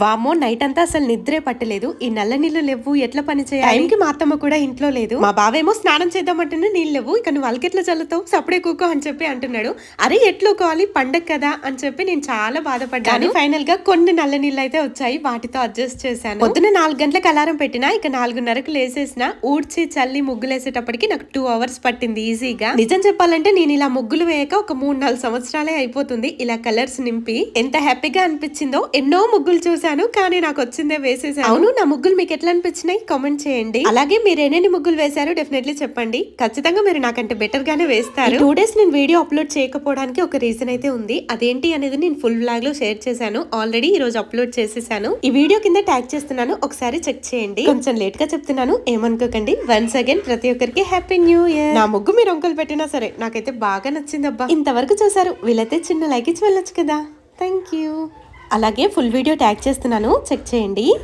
వామో నైట్ అంతా అసలు నిద్రే పట్టలేదు. ఈ నల్ల నీళ్ళు లేవు ఎట్లా పని చేయాలి? మా అత్తమ్మ కూడా ఇంట్లో లేదు. మా బావేమో స్నానం చేద్దామంటేనే నీళ్ళు లేవు. ఇక నువ్వు అలకెట్లా చల్లుతావు? సప్పుడే కూకో అని చెప్పి అంటున్నాడు. అరే ఎట్లుకోవాలి పండగ కదా అని చెప్పి నేను చాలా బాధపడ్డాను. ఫైనల్గా కొన్ని నల్ల నీళ్ళు అయితే వచ్చాయి. వాటితో అడ్జస్ట్ చేశాను. పొద్దున్న నాలుగు గంటలకు అలారం పెట్టినా ఇక నాలుగున్నరకు లేసేసిన ఊడ్చి చల్లి ముగ్గులేసేటప్పటికి నాకు టూ అవర్స్ పట్టింది ఈజీగా. నిజం చెప్పాలంటే నేను ఇలా ముగ్గులు వేయక ఒక మూడు నాలుగు సంవత్సరాలే అయిపోతుంది. ఇలా కలర్స్ నింపి ఎంత హ్యాపీగా అనిపించిందో ఎన్నో ముగ్గులు చూశాను కానీ నాకు వచ్చిందే వేసేసాను. అవును నా ముగ్గులు మీకు ఎట్లా అనిపించినాయి కామెంట్ చేయండి. అలాగే మీరు ఎన్ని ముగ్గులు వేశారో డెఫినెట్లీ చెప్పండి. ఖచ్చితంగా మీరు నాకంటే బెటర్ గానే వేస్తారు టూ డేస్ నేను వీడియో అప్లోడ్ చేయకపోవడానికి ఒక రీజన్ అయితే ఉంది. అదేంటి అనేది నేను ఫుల్ బ్లాగ్లో షేర్ చేశాను. ఆల్రెడీ ఈ రోజు అప్లోడ్ చేసేసాను. ఈ వీడియో కింద ట్యాగ్ చేస్తున్నాను. ఒకసారి చెక్ చేయండి. కొంచెం లేట్గా చెప్తున్నాను. ఏమనుకోకండి. వన్స్ అగైన్ ప్రతి ఒక్కరికి హ్యాపీ న్యూ ఇయర్. నా ముగ్గు మీరు ఒంకలు పెట్టినా సరే నాకైతే బాగా నచ్చింది అబ్బా ఇంతవరకు చూసారు వీళ్ళైతే చిన్న లైక్ ఇచ్చి వెళ్ళొచ్చు కదా. థ్యాంక్ యూ అలాగే ఫుల్ వీడియో ట్యాగ్ చేస్తున్నాను. చెక్ చేయండి.